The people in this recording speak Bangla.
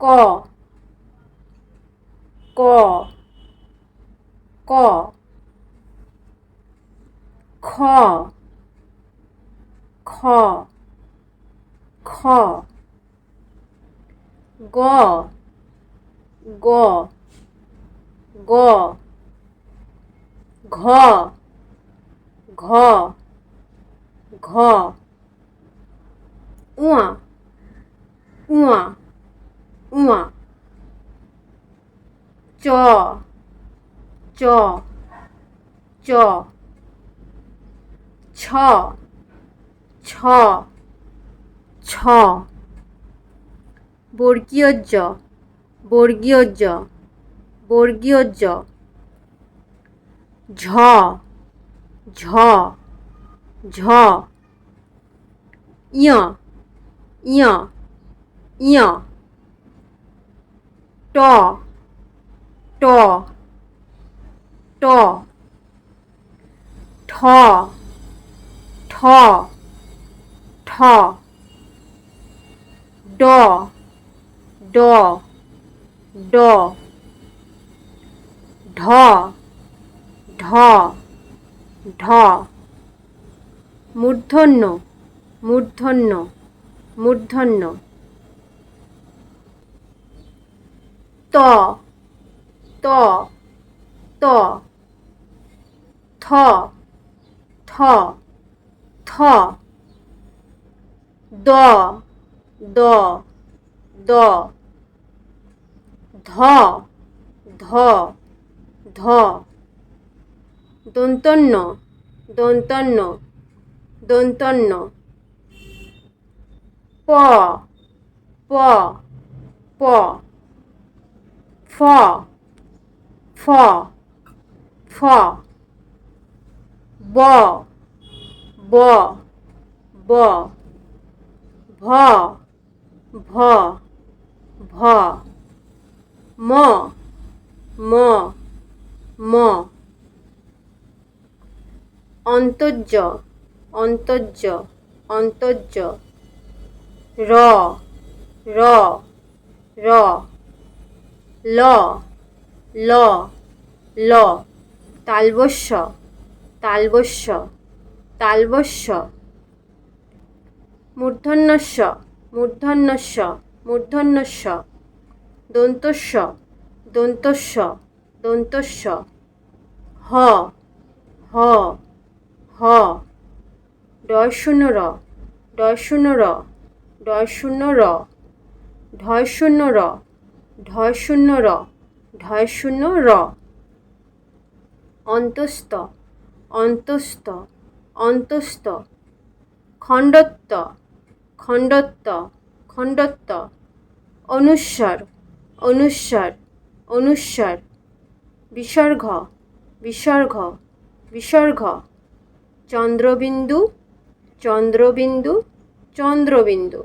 ক। ক। ক। খ। খ। খ। গ। গ। গ। ঘ। ঘ। ঘ। উয়া। উয়া। উয়া চ চ চ ছ ছ ছ বর্গীয় জ বর্গীয় জ বর্গীয় জ ঝ ঝ ঝ ইয় ইয় ইয় ট ট ট, ঠ ঠ ঠ, ড ড ড ঢ ঢ ঢ মূর্ধন্য মূর্ধন্য মূর্ধন্য। ত ত ত, থ থ থ, দ দ দ, ধ ধ ধ, দন্তন্য দন্তন্য দন্তন্য, প প প ফ ফ ফ, ব ব ব, ভ ভ ভ, ম ম ম। অন্তর্য অন্তর্য অন্তর্য। র র র। ল ল ল, তালবস্য তালবস্য তালবস্য। মূর্ধন্যস্য মূর্ধন্যস্য মূর্ধন্যস্য। দন্তস্য দন্তস্য দন্তস্য। হ হ হ। ডয় শূন্য র ডয় শূন্য র ডয় শূন্য র ঢয় শূন্য র ঢয় শূন্য র ঢয় শূন্য র। অন্তস্থ অন্তস্থ অন্তস্থ। খণ্ডত্ব খণ্ডত্ব খণ্ডত্ব। অনুস্বর অনুস্বর অনুস্বর। বিসর্গ বিসর্গ বিসর্গ চন্দ্রবিন্দু চন্দ্রবিন্দু চন্দ্রবিন্দু।